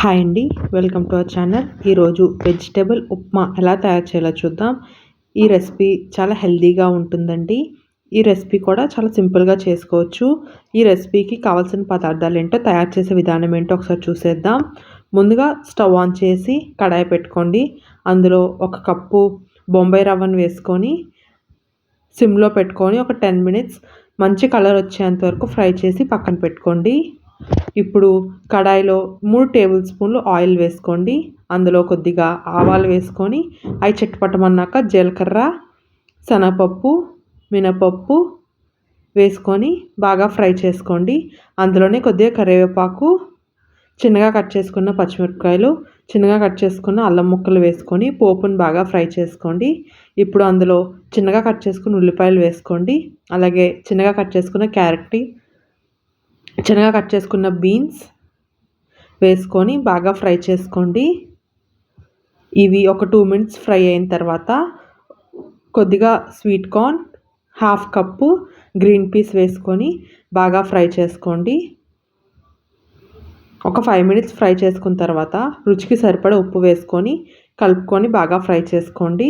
Hi అండి welcome to our channel ఈరోజు vegetable upma ఎలా తయారు చేయాలో చూద్దాం. ఈ రెసిపీ చాలా హెల్తీగా ఉంటుందండి. ఈ రెసిపీ కూడా చాలా సింపుల్గా చేసుకోవచ్చు. ఈ రెసిపీకి కావాల్సిన పదార్థాలు ఏంటో తయారు చేసే విధానం ఏంటో ఒకసారి చూసేద్దాం. ముందుగా స్టవ్ ఆన్ చేసి కడాయి పెట్టుకోండి. అందులో ఒక కప్పు బొంబాయి రవ్వను వేసుకొని సిమ్లో పెట్టుకొని ఒక టెన్ మినిట్స్ మంచి కలర్ వచ్చేంత వరకు ఫ్రై చేసి పక్కన పెట్టుకోండి. ఇప్పుడు కడాయిలో మూడు టేబుల్ స్పూన్లు ఆయిల్ వేసుకోండి. అందులో కొద్దిగా ఆవాలు వేసుకొని అవి చిట్టపట్టమన్నాక జీలకర్ర శనగపప్పు మినపప్పు వేసుకొని బాగా ఫ్రై చేసుకోండి. అందులోనే కొద్దిగా కరివేపాకు చిన్నగా కట్ చేసుకున్న పచ్చిమిరపకాయలు చిన్నగా కట్ చేసుకున్న అల్లం ముక్కలు వేసుకొని పోపును బాగా ఫ్రై చేసుకోండి. ఇప్పుడు అందులో చిన్నగా కట్ చేసుకున్న ఉల్లిపాయలు వేసుకోండి. అలాగే చిన్నగా కట్ చేసుకున్న క్యారెట్ చిన్నగా కట్ చేసుకున్న బీన్స్ వేసుకొని బాగా ఫ్రై చేసుకోండి. ఇవి ఒక టూ మినిట్స్ ఫ్రై అయిన తర్వాత కొద్దిగా sweet corn half cup green peas వేసుకొని బాగా ఫ్రై చేసుకోండి. ఒక ఫైవ్ మినిట్స్ ఫ్రై చేసుకున్న తర్వాత రుచికి సరిపడ ఉప్పు వేసుకొని కలుపుకొని బాగా ఫ్రై చేసుకోండి.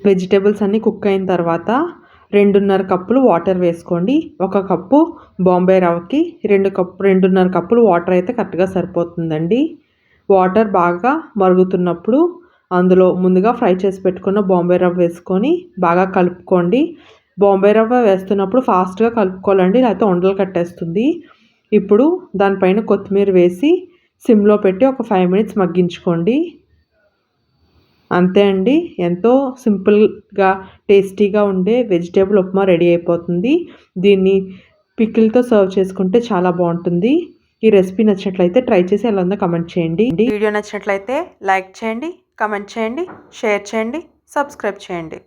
వెజిటేబుల్స్ అన్నీ కుక్ అయిన తర్వాత రెండున్నర కప్పులు వాటర్ వేసుకోండి. ఒక కప్పు బాంబే రవ్వకి రెండు కప్పు రెండున్నర కప్పులు వాటర్ అయితే కరెక్ట్గా సరిపోతుందండి. వాటర్ బాగా మరుగుతున్నప్పుడు అందులో ముందుగా ఫ్రై చేసి పెట్టుకున్న బాంబే రవ్వ వేసుకొని బాగా కలుపుకోండి. బాంబే రవ్వ వేస్తున్నప్పుడు ఫాస్ట్గా కలుపుకోవాలండి లేకపోతే ఉండలు కట్టేస్తుంది. ఇప్పుడు దానిపైన కొత్తిమీర వేసి సిమ్లో పెట్టి ఒక ఫైవ్ మినిట్స్ మగ్గించుకోండి. అంతే అండి. ఎంతో సింపుల్గా టేస్టీగా ఉండే వెజిటేబుల్ ఉప్మా రెడీ అయిపోతుంది. దీన్ని పిక్కిల్తో సర్వ్ చేసుకుంటే చాలా బాగుంటుంది. ఈ రెసిపీ నచ్చినట్లయితే ట్రై చేసి ఎలా ఉందో కమెంట్ చేయండి. వీడియో నచ్చినట్లయితే లైక్ చేయండి కమెంట్ చేయండి షేర్ చేయండి సబ్స్క్రైబ్ చేయండి.